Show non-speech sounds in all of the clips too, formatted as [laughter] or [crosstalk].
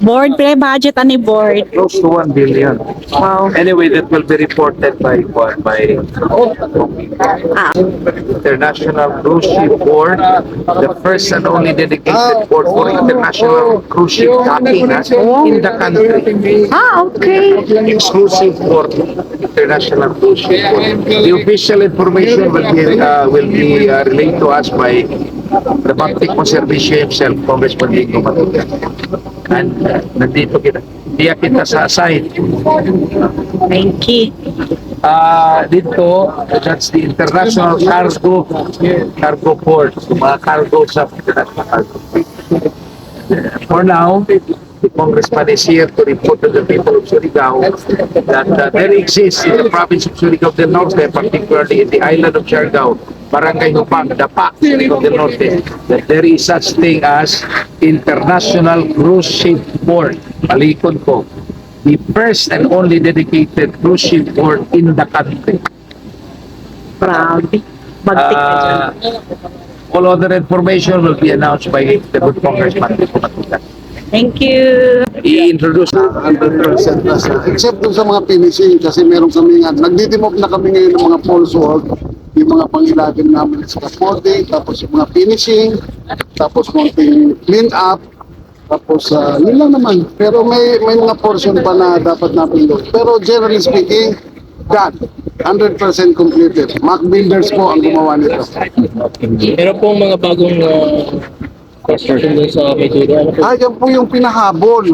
Board, pre budget ani board. Close to 1 billion. Wow. Anyway, that will be reported by what? By Ah, International Cruise Ship Board, the first and only dedicated port for international cruise ship docking ah, in the country. ah okay. Exclusive for international cruise ship board. The official information will be uh, will be uh, relayed to us by the Baltic Conservation himself, Congressman Nico Matuga. And uh, nandito kita. Diya kita sa site. Thank you. Ah, dito, that's the international cargo cargo port, mga cargo sa international cargo. For now, the congressman is here to report to the people of Surigao that uh, there exists in the province of Surigao del Norte, particularly in the island of Siargao, Barangay Hupang, Dapa, Surigao del Norte, that there is such thing as International Cruise Ship Port. Palikod ko, the first and only dedicated cruise ship port in the country. Grabe. Bagtik ka dyan. Uh, all other information will be announced by the good congressman. Thank you. I-introduce na. 100% na siya. Except dun sa mga finishing kasi meron kami nga, nagdidimop na kami ngayon ng mga false wall, mga pangilagin namin sa scaffolding, tapos yung mga finishing, tapos konting clean up, tapos uh, yun lang naman. Pero may may mga portion pa na dapat natin doon. Pero generally speaking, done. 100% completed. Mac Builders po ang gumawa nito. Meron pong mga bagong uh, doon sa Mayduro. Ano po? Ah, yan po yung pinahabol.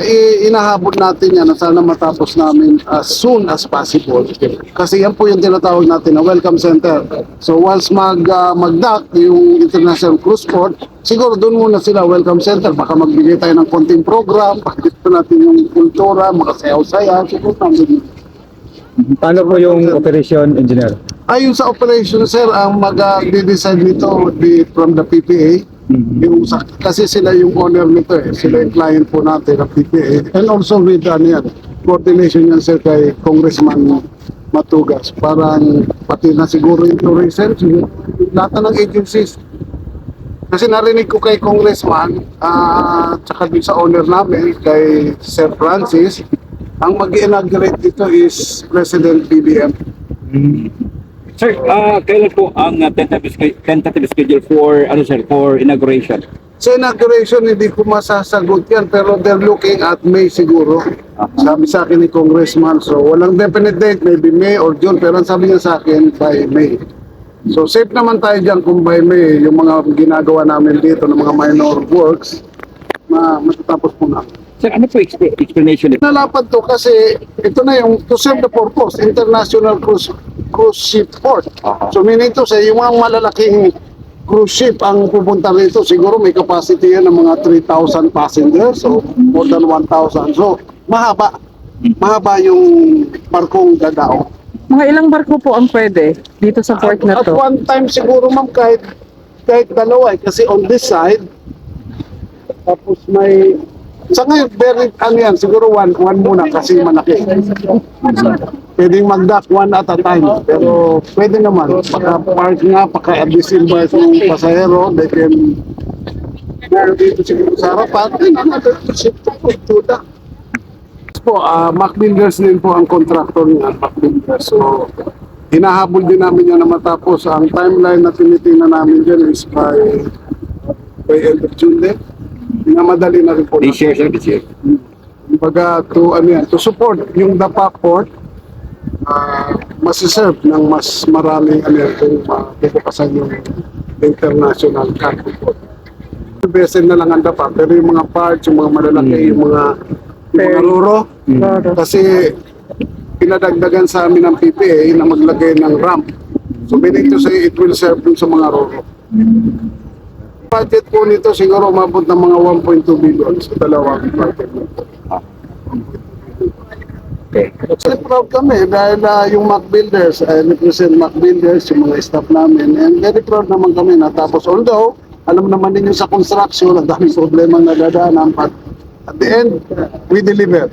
I- inahabol natin yan na sana matapos namin as soon as possible. Kasi yan po yung tinatawag natin na welcome center. So once mag, uh, mag-dock yung International Cruise Port, siguro doon muna sila welcome center. Baka magbigay tayo ng konting program, [laughs] pakit po natin yung kultura, makasayaw-saya. Siguro namin. Paano po yung operation engineer? Ayun sa operation sir, ang mag-decide nito would be from the PPA. Yung sa, kasi sila yung owner nito eh. Sila yung client po natin ng PPA. And also with ano yan, coordination yan sir kay Congressman Matugas. Parang pati na siguro yung tourism, lahat ng agencies. Kasi narinig ko kay Congressman, ah tsaka din sa owner namin, kay Sir Francis, ang mag inaugurate dito is President BBM. Sir, ah kailan po ang uh, tentative, tentative schedule for ano sir for inauguration? Sa inauguration, hindi ko masasagot yan, pero they're looking at May siguro. Sabi sa akin ni Congressman, so walang definite date, maybe May or June, pero ang sabi niya sa akin, by May. So safe naman tayo dyan kung by May, yung mga ginagawa namin dito ng mga minor works, na matatapos po na. Sir, ano po exp- explanation? Nalapad to kasi ito na yung to serve the purpose, International Cruise, cruise Ship Port. So meaning to say, yung mga malalaking cruise ship ang pupunta rito, siguro may capacity yan ng mga 3,000 passengers, so more than 1,000. So mahaba, mahaba yung barkong dadao. Mga ilang barko po ang pwede dito sa port na At to? one time siguro ma'am kahit kahit dalawa eh, kasi on this side tapos may sa ngayon very ano yan siguro one one muna kasi malaki pwedeng mag-dock one at a time pero pwede naman paka park nga paka abisin ba yung pasahero they can go dito siguro sa harapan and another ship to to dock po, ah Mac Builders din po ang contractor ng Mac Builders. So, hinahabol din namin yan na matapos. Ang timeline na tinitingnan namin dyan is by, by end of June din. Minamadali na rin po. This year, sir, this year. Kumbaga, to, ano yan, to support yung DAPA port, uh, masiserve ng mas maraming kung mabubukasan yung international cargo port. Vessel na lang ang DAPA, pero yung mga parts, yung mga malalaki, yung mga, yung mga ruro, kasi pinadagdagan sa amin ng PPA na maglagay ng ramp. So meaning to say, it will serve dun sa mga roro. Budget po nito siguro umabot ng mga 1.2 billion sa dalawang project nito. Okay. Kasi proud kami dahil uh, yung Mac Builders, I represent Mac Builders, yung mga staff namin, and very proud naman kami na tapos although, alam naman ninyo sa construction, ang daming problema na dadaanan, but at the end, we deliver.